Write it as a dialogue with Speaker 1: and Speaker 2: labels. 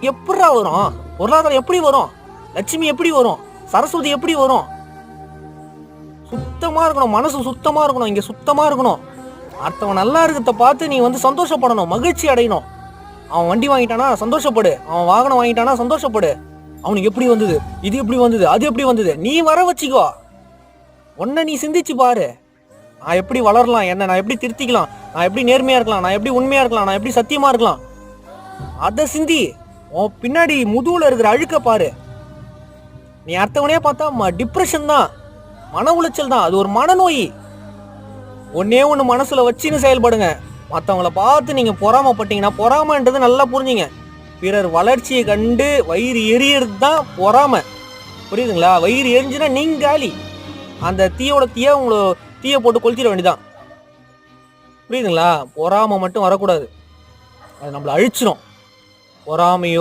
Speaker 1: எப்படா வரும்? பொருளாதாரம் எப்படி வரும்? லட்சுமி எப்படி வரும்? சரஸ்வதி எப்படி வரும்? சுத்தமாக இருக்கணும். மனசு சுத்தமாக இருக்கணும். இங்கே சுத்தமாக இருக்கணும். அடுத்தவன் நல்லா இருக்கிறத பார்த்து நீ வந்து சந்தோஷப்படணும். மகிழ்ச்சி அடையணும். அவன் வண்டி வாங்கிட்டானா சந்தோஷப்படு. அவன் வாகனம் வாங்கிட்டானா சந்தோஷப்படு. அவனுக்கு எப்படி வந்தது? இது எப்படி வந்தது? அது எப்படி வந்தது? நீ வர வச்சுக்கோ. உன்னை நீ சிந்திச்சு பாரு. நான் எப்படி வளரலாம்? என்ன நான் எப்படி திருத்திக்கலாம்? நான் எப்படி நேர்மையாக இருக்கலாம்? நான் எப்படி உண்மையாக இருக்கலாம்? நான் எப்படி சத்தியமாக இருக்கலாம்? அதை சிந்தி. உன் பின்னாடி முதுகுல இருக்கிற அழுக்க பாரு. நீ அடுத்தவனே பார்த்தா டிப்ரெஷன் தான். மன உளைச்சல் தான். அது ஒரு மனநோய். ஒன்னே ஒன்று மனசுல வச்சுன்னு செயல்படுங்க. மற்றவங்கள பார்த்து நீங்க பொறாமப்பட்டீங்கன்னா பொறாமன்றது நல்லா புரிஞ்சுங்க. பிறர் வளர்ச்சியை கண்டு வயிறு எரியறது தான் பொறாமை. புரியுதுங்களா? வயிறு எரிஞ்சுன்னா நீங்க காலி அந்த தீயோட தீய உங்களை தீயை போட்டு கொளுத்திட வேண்டியதான் புரியுதுங்களா? பொறாமை மட்டும் வரக்கூடாது. அது நம்மளை அழிச்சிடும் பொறாமையோ